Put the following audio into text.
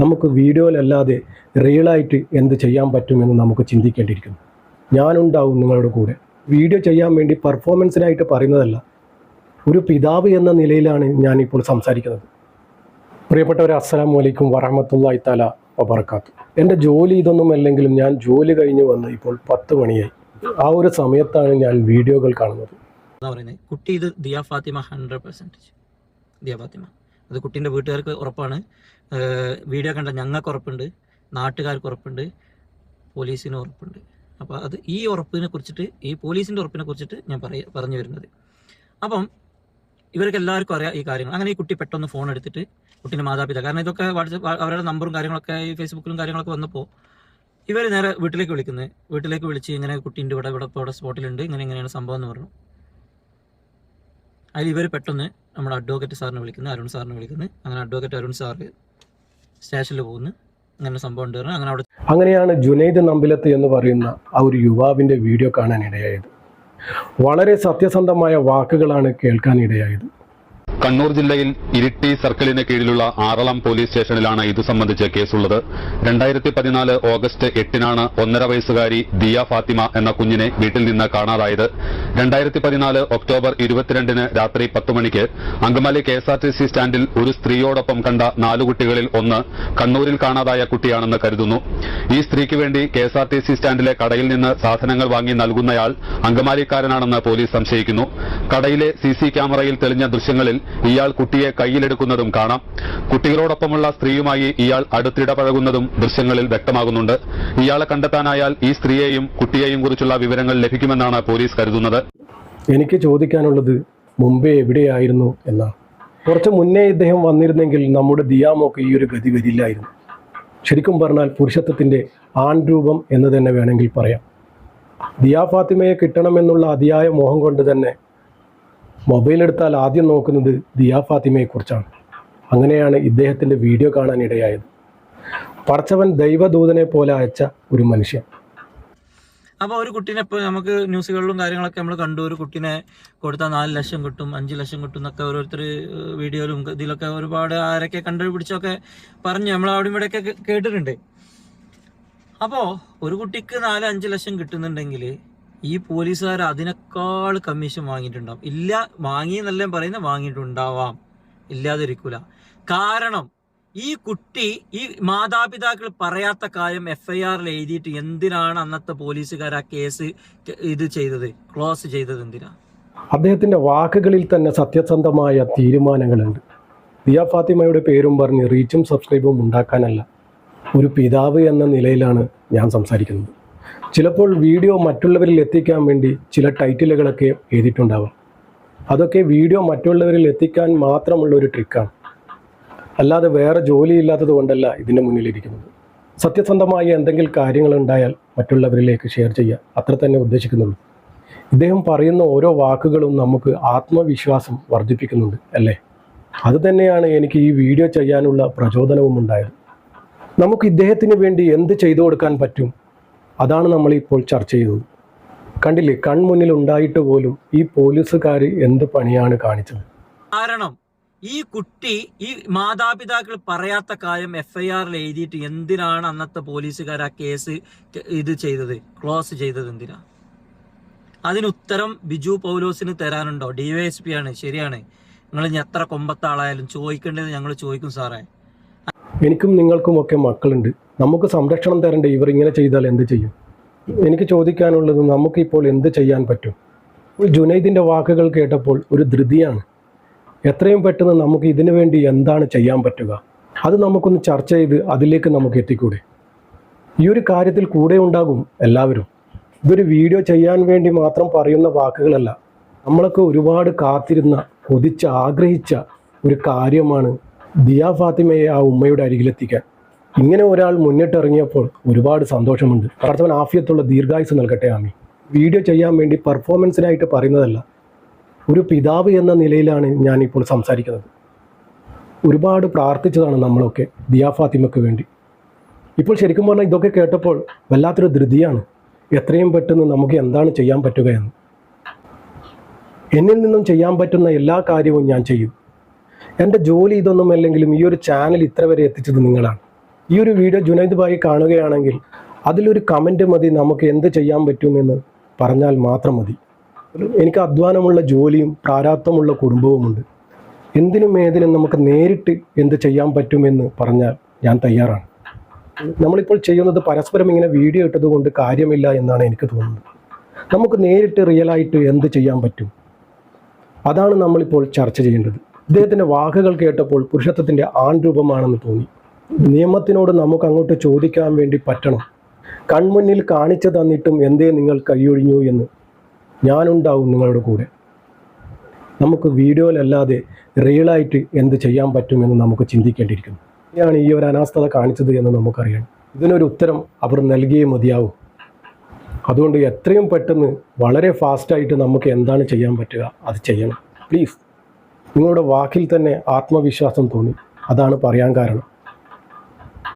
നമുക്ക് വീഡിയോയിലല്ലാതെ റിയലായിട്ട് എന്ത് ചെയ്യാൻ പറ്റുമെന്ന് നമുക്ക് ചിന്തിക്കേണ്ടിയിരിക്കുന്നു. ഞാനുണ്ടാവും നിങ്ങളുടെ കൂടെ. വീഡിയോ ചെയ്യാൻ വേണ്ടി പെർഫോമൻസിനായിട്ട് പറയുന്നതല്ല ഒരു പിതാവ് എന്ന നിലയിലാണ് ഞാനിപ്പോൾ സംസാരിക്കുന്നത്. പ്രിയപ്പെട്ടവരെ അസ്സലാം വലൈക്കും വറഹമത്തല്ലായി തല വബർക്കാത്തു എന്റെ ജോലി ഇതൊന്നും അല്ലെങ്കിലും ഞാൻ ജോലി കഴിഞ്ഞ് വന്ന് ഇപ്പോൾ പത്ത് മണിയായി. ആ ഒരു സമയത്താണ് ഞാൻ വീഡിയോകൾ കാണുന്നത്. കുട്ടി ഇത് ദിയ ഫാത്തിമ ഹൺഡ്രഡ് പെർസെന്റേജ് ദിയ ഫാത്തിമ. അത് കുട്ടീന്റെ വീട്ടുകാർക്ക് ഉറപ്പാണ്. വീഡിയോ കണ്ട ഞങ്ങൾക്ക് ഉറപ്പുണ്ട്. നാട്ടുകാർക്ക് ഉറപ്പുണ്ട്. പോലീസിന് ഉറപ്പുണ്ട്. അപ്പോൾ അത് ഈ ഉറപ്പിനെ കുറിച്ചിട്ട് ഈ പോലീസിന്റെ ഉറപ്പിനെ കുറിച്ചിട്ട് ഞാൻ പറയ പറഞ്ഞു വരുന്നത്. അപ്പം ഇവർക്ക് എല്ലാവർക്കും അറിയാം ഈ കാര്യങ്ങൾ. അങ്ങനെ ഈ കുട്ടി പെട്ടെന്ന് ഫോൺ എടുത്തിട്ട് കുട്ടീന്റെ മാതാപിതാ കാരണം ഇതൊക്കെ വാട്സപ്പ് അവരുടെ നമ്പറും കാര്യങ്ങളൊക്കെ ഈ ഫേസ്ബുക്കിലും കാര്യങ്ങളൊക്കെ വന്നപ്പോൾ ഇവർ നേരെ വീട്ടിലേക്ക് വിളിക്കുന്നത് വീട്ടിലേക്ക് വിളിച്ച് ഇങ്ങനെ കുട്ടീന്റെ ഇവിടെ ഇവിടെ ഇവിടെ സ്പോട്ടിലുണ്ട് ഇങ്ങനെ ഇങ്ങനെയാണ് സംഭവം എന്ന് പറഞ്ഞു. അതിൽ ഇവർ പെട്ടെന്ന് നമ്മുടെ അഡ്വക്കേറ്റ് സാറിനെ വിളിക്കുന്നു അരുൺ സാറിനെ വിളിക്കുന്നു. അങ്ങനെ അഡ്വക്കേറ്റ് അരുൺ സാറ് സ്റ്റേഷനിൽ പോകുന്നു. അങ്ങനെ സംഭവം അങ്ങനെ അവിടെ അങ്ങനെയാണ് ജുനൈദ് നമ്പിലത്ത് എന്ന് പറയുന്ന ആ ഒരു യുവാവിന്റെ വീഡിയോ കാണാൻ ഇടയായത് വളരെ സത്യസന്ധമായ വാക്കുകളാണ് കേൾക്കാൻ ഇടയായത് കണ്ണൂർ ജില്ലയിൽ ഇരിട്ടി സർക്കിളിന് കീഴിലുള്ള ആറളം പോലീസ് സ്റ്റേഷനിലാണ് ഇതു സംബന്ധിച്ച് കേസുള്ളത്. രണ്ടായിരത്തി പതിനാല് ഓഗസ്റ്റ് എട്ടിനാണ് ഒന്നര വയസ്സുകാരി ദിയ ഫാത്തിമ എന്ന കുഞ്ഞിനെ വീട്ടിൽ നിന്ന് കാണാതായത്. രണ്ടായിരത്തി പതിനാല് ഒക്ടോബർ ഇരുപത്തിരണ്ടിന് രാത്രി പത്ത് മണിക്ക് Angamaly K S R T C സ്റ്റാൻഡിൽ ഒരു സ്ത്രീയോടൊപ്പം കണ്ട നാലു കുട്ടികളിൽ ഒന്ന് കണ്ണൂരിൽ കാണാതായ കുട്ടിയാണെന്ന് കരുതുന്നു. ഈ സ്ത്രീക്ക് വേണ്ടി K S R T C സ്റ്റാൻഡിലെ കടയിൽ നിന്ന് സാധനങ്ങൾ വാങ്ങി നൽകുന്നയാൾ അങ്കമാലിക്കാരനാണെന്ന് പോലീസ് സംശയിക്കുന്നു. കടയിലെ സിസി ക്യാമറയിൽ തെളിഞ്ഞ ദൃശ്യങ്ങളിൽ ഇയാൾ കുട്ടിയെ കയ്യിലെടുക്കുന്നതും കാണാം. കുട്ടികളോടൊപ്പമുള്ള സ്ത്രീയുമായി ഇയാൾ അടുത്തിടപഴകുന്നതും ദൃശ്യങ്ങളിൽ വ്യക്തമാകുന്നുണ്ട്. ഇയാളെ കണ്ടെത്താനായാൽ ഈ സ്ത്രീയെയും കുട്ടിയെയും കുറിച്ചുള്ള വിവരങ്ങൾ ലഭിക്കുമെന്നാണ് പോലീസ് കരുതുന്നത്. എനിക്ക് ചോദിക്കാനുള്ളത് മുമ്പേ എവിടെയായിരുന്നു എന്നാണ് കുറച്ച് മുന്നേ ഇദ്ദേഹം വന്നിരുന്നെങ്കിൽ നമ്മുടെ ദിയാമോക്ക് ഈ ഒരു ഗതി വരില്ലായിരുന്നു. ശരിക്കും പറഞ്ഞാൽ പുരുഷത്വത്തിന്റെ ആൺരൂപം എന്ന് തന്നെ വേണമെങ്കിൽ പറയാം. ദിയാ ഫാത്തിമയെ കിട്ടണമെന്നുള്ള അതിയായ മോഹം കൊണ്ട് തന്നെ മൊബൈൽ എടുത്താൽ ആദ്യം നോക്കുന്നത് ദിയാ ഫാത്തിമയെക്കുറിച്ചാണ് അങ്ങനെയാണ് ഇദ്ദേഹത്തിന്റെ വീഡിയോ കാണാൻ ഇടയായത്. പറച്ചവൻ ദൈവദൂതനെ പോലെ അയച്ച ഒരു മനുഷ്യൻ. അപ്പോൾ ഒരു കുട്ടീനെ ഇപ്പോൾ നമുക്ക് ന്യൂസുകളിലും കാര്യങ്ങളൊക്കെ നമ്മൾ കണ്ടു. ഒരു കുട്ടീനെ കൊടുത്താൽ നാല് ലക്ഷം കിട്ടും അഞ്ച് ലക്ഷം കിട്ടും എന്നൊക്കെ ഓരോരുത്തർ വീഡിയോയിലും ഇതിലൊക്കെ ഒരുപാട് ആരൊക്കെ കണ്ടുപിടിച്ചൊക്കെ പറഞ്ഞു നമ്മൾ അവിടെ ഇവിടെയൊക്കെ കേട്ടിട്ടുണ്ട്. അപ്പോൾ ഒരു കുട്ടിക്ക് നാല് അഞ്ച് ലക്ഷം കിട്ടുന്നുണ്ടെങ്കിൽ ഈ പോലീസുകാർ അതിനേക്കാൾ കമ്മീഷൻ വാങ്ങിയിട്ടുണ്ടാവും. ഇല്ല വാങ്ങി പറയുന്ന വാങ്ങിയിട്ടുണ്ടാവാം. ഇല്ലാതിരിക്കൂല. കാരണം ഈ കുട്ടി ഈ മാതാപിതാക്കൾ പറയാത്ത കാര്യം എഫ് ഐ ആറിൽ എഴുതിയിട്ട് എന്തിനാണ് അന്നത്തെ പോലീസുകാർ ആ കേസ് ഇത് ചെയ്തത്? ക്ലോസ് ചെയ്തത് എന്തിനാ? അദ്ദേഹത്തിന്റെ വാക്കുകളിൽ തന്നെ സത്യസന്ധമായ തീരുമാനങ്ങളുണ്ട്. ദിയ ഫാത്തിമയുടെ പേരും പറഞ്ഞ് റീച്ചും സബ്സ്ക്രൈബും ഉണ്ടാക്കാനല്ല ഒരു പിതാവ് എന്ന നിലയിലാണ് ഞാൻ സംസാരിക്കുന്നത്. ചിലപ്പോൾ വീഡിയോ മറ്റുള്ളവരിൽ എത്തിക്കാൻ വേണ്ടി ചില ടൈറ്റിലുകളൊക്കെ എഴുതിയിട്ടുണ്ടാവും. അതൊക്കെ വീഡിയോ മറ്റുള്ളവരിൽ എത്തിക്കാൻ മാത്രമുള്ള ഒരു ട്രിക്കാണ്. അല്ലാതെ വേറെ ജോലിയില്ലാത്തത് കൊണ്ടല്ല ഇതിന്റെ മുന്നിലിരിക്കുന്നത്. സത്യസന്ധമായ എന്തെങ്കിലും കാര്യങ്ങൾ ഉണ്ടായാൽ മറ്റുള്ളവരിലേക്ക് ഷെയർ ചെയ്യുക അത്ര തന്നെ ഉദ്ദേശിക്കുന്നുള്ളൂ. ഇദ്ദേഹം പറയുന്ന ഓരോ വാക്കുകളും നമുക്ക് ആത്മവിശ്വാസം വർദ്ധിപ്പിക്കുന്നുണ്ട് അല്ലേ? അത് തന്നെയാണ് എനിക്ക് ഈ വീഡിയോ ചെയ്യാനുള്ള പ്രചോദനവും ഉണ്ടായത്. നമുക്ക് ഇദ്ദേഹത്തിന് വേണ്ടി എന്ത് ചെയ്തു കൊടുക്കാൻ പറ്റും? അതാണ് നമ്മൾ ഇപ്പോൾ ചർച്ച ചെയ്തത് കണ്ടില്ലേ കൺമുന്നിൽ ഉണ്ടായിട്ട് പോലും ഈ പോലീസുകാർ എന്ത് പണിയാണ് കാണിച്ചത്? കാരണം ഈ കുട്ടി ഈ മാതാപിതാക്കൾ പറയാത്ത കാര്യം എഫ് ഐ ആറിൽ എഴുതിയിട്ട് എന്തിനാണ് അന്നത്തെ പോലീസുകാർ ആ കേസ് ഇത് ചെയ്തത്? ക്ലോസ് ചെയ്തത് എന്തിനാ? അതിന് ഉത്തരം ബിജു പൗലോസിന് തരാനുണ്ടോ? ഡിവൈഎസ്പി ആണ്. ശരിയാണ്. നിങ്ങൾ ഇനി എത്ര കൊമ്പത്താളായാലും ചോദിക്കേണ്ടത് ഞങ്ങൾ ചോദിക്കും സാറേ. എനിക്കും നിങ്ങൾക്കും ഒക്കെ മക്കളുണ്ട്. നമുക്ക് സംരക്ഷണം തരണ്ടേ? ഇവർ ഇങ്ങനെ ചെയ്താൽ എന്ത് ചെയ്യും? എനിക്ക് ചോദിക്കാനുള്ളത് നമുക്കിപ്പോൾ എന്ത് ചെയ്യാൻ പറ്റും? ജുനൈദിന്റെ വാക്കുകൾ കേട്ടപ്പോൾ ഒരു ധൃതിയാണ്. എത്രയും പെട്ടെന്ന് നമുക്ക് ഇതിനു വേണ്ടി എന്താണ് ചെയ്യാൻ പറ്റുക? അത് നമുക്കൊന്ന് ചർച്ച ചെയ്ത് അതിലേക്ക് നമുക്ക് എത്തിക്കൂടെ? ഈ ഒരു കാര്യത്തിൽ കൂടെ ഉണ്ടാകും എല്ലാവരും. ഇതൊരു വീഡിയോ ചെയ്യാൻ വേണ്ടി മാത്രം പറയുന്ന വാക്കുകളല്ല. നമ്മളൊക്കെ ഒരുപാട് കാത്തിരുന്ന കൊതിച്ച് ആഗ്രഹിച്ച ഒരു കാര്യമാണ് ദിയ ഫാത്തിമയെ ആ ഉമ്മയുടെ അരികിലെത്തിക്കാൻ. ഇങ്ങനെ ഒരാൾ മുന്നിട്ടിറങ്ങിയപ്പോൾ ഒരുപാട് സന്തോഷമുണ്ട്. കർത്തവൻ ആഫിയത്തുള്ള ദീർഘായുസ് നൽകട്ടെ ആമി വീഡിയോ ചെയ്യാൻ വേണ്ടി പെർഫോമൻസിനായിട്ട് പറയുന്നതല്ല ഒരു പിതാവ് എന്ന നിലയിലാണ് ഞാനിപ്പോൾ സംസാരിക്കുന്നത്. ഒരുപാട് പ്രാർത്ഥിച്ചതാണ് നമ്മളൊക്കെ ദിയാഫാത്തിമയ്ക്ക് വേണ്ടി. ഇപ്പോൾ ശരിക്കും പറഞ്ഞാൽ ഇതൊക്കെ കേട്ടപ്പോൾ വല്ലാത്തൊരു ധൃതിയാണ്. എത്രയും പെട്ടെന്ന് നമുക്ക് എന്താണ് ചെയ്യാൻ പറ്റുക എന്ന്. എന്നിൽ നിന്നും ചെയ്യാൻ പറ്റുന്ന എല്ലാ കാര്യവും ഞാൻ ചെയ്യും. എന്റെ ജോലി ഇതൊന്നും അല്ലെങ്കിലും ഈ ഒരു ചാനൽ ഇത്ര വരെ എത്തിച്ചത് നിങ്ങളാണ്. ഈ ഒരു വീഡിയോ ജുനൈദ് ഭായി കാണുകയാണെങ്കിൽ അതിലൊരു കമന്റ് മതി നമുക്ക് എന്ത് ചെയ്യാൻ പറ്റുമെന്ന് പറഞ്ഞാൽ മാത്രം മതി. എനിക്ക് അധ്വാനമുള്ള ജോലിയും പ്രാരാബ്ധമുള്ള കുടുംബവുമുണ്ട് എന്തിനും ഏതിനും നമുക്ക് നേരിട്ട് എന്ത് ചെയ്യാൻ പറ്റുമെന്ന് പറഞ്ഞാൽ ഞാൻ തയ്യാറാണ്. നമ്മളിപ്പോൾ ചെയ്യുന്നത് പരസ്പരം ഇങ്ങനെ വീഡിയോ ഇട്ടതുകൊണ്ട് കാര്യമില്ല എന്നാണ് എനിക്ക് തോന്നുന്നത്. നമുക്ക് നേരിട്ട് റിയലായിട്ട് എന്ത് ചെയ്യാൻ പറ്റും? അതാണ് നമ്മളിപ്പോൾ ചർച്ച ചെയ്യേണ്ടത്. ഇദ്ദേഹത്തിന്റെ വാക്കുകൾ കേട്ടപ്പോൾ പുരുഷത്വത്തിന്റെ ആൺരൂപമാണെന്ന് തോന്നി. നിയമത്തിനോട് നമുക്ക് അങ്ങോട്ട് ചോദിക്കാൻ വേണ്ടി പറ്റണം. കൺമുന്നിൽ കാണിച്ചു തന്നിട്ടും എന്തേ നിങ്ങൾ കൈയൊഴിഞ്ഞു എന്ന് ഞാനുണ്ടാവും നിങ്ങളുടെ കൂടെ. നമുക്ക് വീഡിയോയിലല്ലാതെ റിയലായിട്ട് എന്ത് ചെയ്യാൻ പറ്റുമെന്ന് നമുക്ക് ചിന്തിക്കേണ്ടിയിരിക്കുന്നു. ഇങ്ങനെയാണ് ഈ ഒരു അനാസ്ഥത കാണിച്ചത് എന്ന് നമുക്കറിയാം. ഇതിനൊരു ഉത്തരം അവർ നൽകിയേ മതിയാവും. അതുകൊണ്ട് എത്രയും പെട്ടെന്ന് വളരെ ഫാസ്റ്റായിട്ട് നമുക്ക് എന്താണ് ചെയ്യാൻ പറ്റുക അത് ചെയ്യണം. പ്ലീസ് നിങ്ങളുടെ വാക്കിൽ തന്നെ ആത്മവിശ്വാസം തോന്നി. അതാണ് പറയാൻ കാരണം.